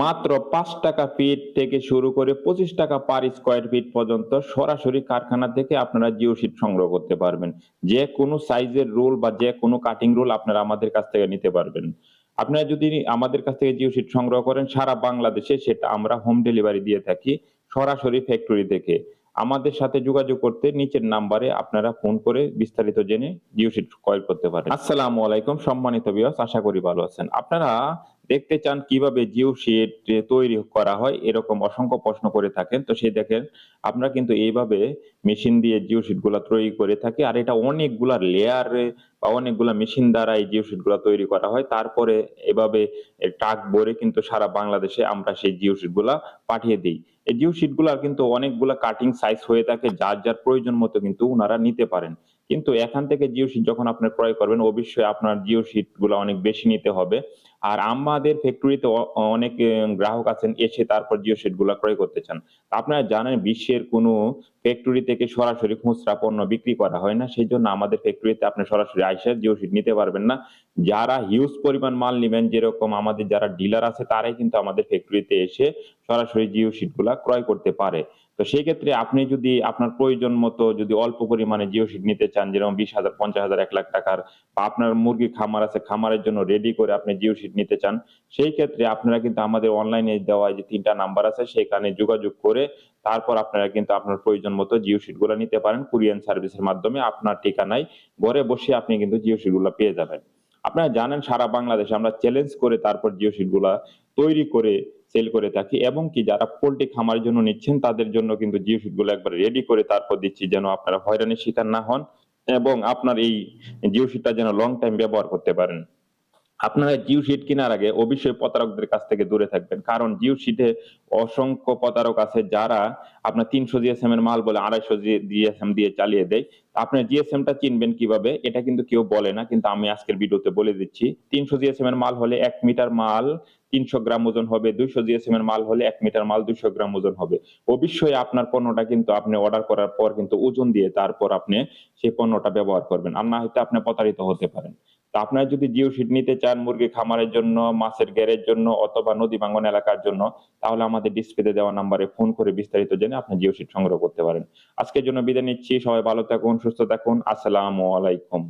মাত্র পাঁচ টাকা ফিট থেকে শুরু করে পঁচিশ টাকা পার স্কোয়ার ফিট পর্যন্ত সরাসরি কারখানা থেকে আপনারা জিও শিট সংগ্রহ করতে পারবেন। যে কোনো সাইজের রোল বা যে কোনো কাটিং রোল আপনারা আমাদের কাছ থেকে নিতে পারবেন। আপনারা যদি আমাদের কাছ থেকে জিও শিট সংগ্রহ করেন, সারা বাংলাদেশে সেটা আমরা হোম ডেলিভারি দিয়ে থাকি সরাসরি ফ্যাক্টরি থেকে। আমাদের সাথে যোগাযোগ করতে নিচের নাম্বারে আপনারা ফোন করে বিস্তারিত জেনে জিও শিট ক্রয় করতে পারেন। আসসালামু আলাইকুম, সম্মানিত বিয়াস আশা করি ভালো আছেন। আপনারা দেখতে চান কীভাবে জিও শিট তৈরি করা হয়, এরকম অসংখ্য প্রশ্ন করে থাকেন। তো সেই দেখেন, আমরা কিন্তু এইভাবে মেশিন দিয়ে জিও শিটগুলা তৈরি করে থাকি। আর এটা অনেকগুলা লেয়ার বা অনেকগুলা মেশিন দ্বারা এই জিও শিটগুলা তৈরি করা হয়। তারপরে এভাবে টাক ভরে কিন্তু সারা বাংলাদেশে আমরা সেই জিও শিটগুলা পাঠিয়ে দিই। এই জিও শিটগুলার কিন্তু অনেকগুলা কাটিং সাইজ হয়ে থাকে, যার যার প্রয়োজন মতো কিন্তু ওনারা নিতে পারেন। কিন্তু এখান থেকে জিও শিট যখন আপনি ক্রয় করবেন, অবশ্যই আপনার জিও শিটগুলো অনেক বেশি নিতে হবে। আর আমাদের ফ্যাক্টরিতে অনেক গ্রাহক আছেন, এসে তারপর জিও শিটগুলা ক্রয় করতে চান। আপনারা জানেন, বিশ্বের কোনো ফ্যাক্টরি থেকে সরাসরি খুচরা পণ্য বিক্রি করা হয় না। সেই জন্য আমাদের ফ্যাক্টরিতে আপনি সরাসরি আইসা জিও শিট নিতে পারবেন না। যারা হিউজ পরিমাণ মাল নেবেন, যেরকম আমাদের যারা ডিলার আছে, তারাই কিন্তু আমাদের ফ্যাক্টরিতে এসে সরাসরি জিও শিটগুলা ক্রয় করতে পারে। তো সেই ক্ষেত্রে আপনি যদি আপনার প্রয়োজন মতো যদি অল্প পরিমাণে জিও শিট নিতে চান, যেরকম বিশ হাজার, পঞ্চাশ হাজার, এক লাখ টাকার, বা আপনার মুরগি খামার আছে, খামারের জন্য রেডি করে আপনি জিও শিট নিতে চান, সেই ক্ষেত্রে আপনারা কিন্তু আমাদের অনলাইনে দেওয়া যে তিনটা নাম্বার আছে, সেখানে যোগাযোগ করে তারপর আপনারা কিন্তু আপনার প্রয়োজন মতো জিও শিটগুলো নিতে পারেন। কুরিয়ান সার্ভিসের মাধ্যমে আপনার ঠিকানায় ঘরে বসে আপনি কিন্তু জিও শিটগুলো পেয়ে যাবেন। আপনারা জানেন, সারা বাংলাদেশে আমরা চ্যালেঞ্জ করে তারপর জিও শিটগুলা তৈরি করে সেল করে থাকি এবং কি যারা পোল্ট্রি খামার জন্য নিচ্ছেন, তাদের জন্য কিন্তু জিও শিটগুলো একবার রেডি করে তারপর দিচ্ছি যেন আপনারা হয়রানির শিকার না হন এবং আপনার এই জিও টা যেন লং টাইম ব্যবহার করতে পারেন। আপনারা জিও শিট কেনার আগে অবশ্যই প্রতারকদের কাছ থেকে দূরে থাকবেন। কারণ জিও শিটে অসংখ্য প্রতারক আছে যারা আপনার তিনশো জিএসএম এর মাল বলে আড়াইশো জিএসএম দিয়ে চালিয়ে দেয়। আপনার জিএসএম টা চিনবেন কীভাবে? এটা কিন্তু কেউ বলে না, কিন্তু আমি আজকের ভিডিওতে বলে দিচ্ছি। তিনশো জিএসএম এর মাল হলে এক মিটার মাল তিনশো গ্রাম ওজন হবে, দুইশো জিএসএম এর মাল হলে এক মিটার মাল দুইশো গ্রাম ওজন হবে। অবশ্যই আপনার পণ্যটা কিন্তু আপনি অর্ডার করার পর কিন্তু ওজন দিয়ে তারপর আপনি সেই পণ্যটা ব্যবহার করবেন। আর না হয়তো আপনি প্রতারিত হতে পারেন। তা আপনারা যদি জিও শিট নিতে চান মুরগি খামারের জন্য, মাছের গ্যারের জন্য অথবা নদী ভাঙ্গন এলাকার জন্য, তাহলে আমাদের ডিসপ্লেতে দেওয়া নাম্বারে ফোন করে বিস্তারিত জেনে আপনি জিও শিট সংগ্রহ করতে পারেন। আজকের জন্য বিদায় নিচ্ছি, সবাই ভালো থাকুন, সুস্থ থাকুন, আসসালামু আলাইকুম।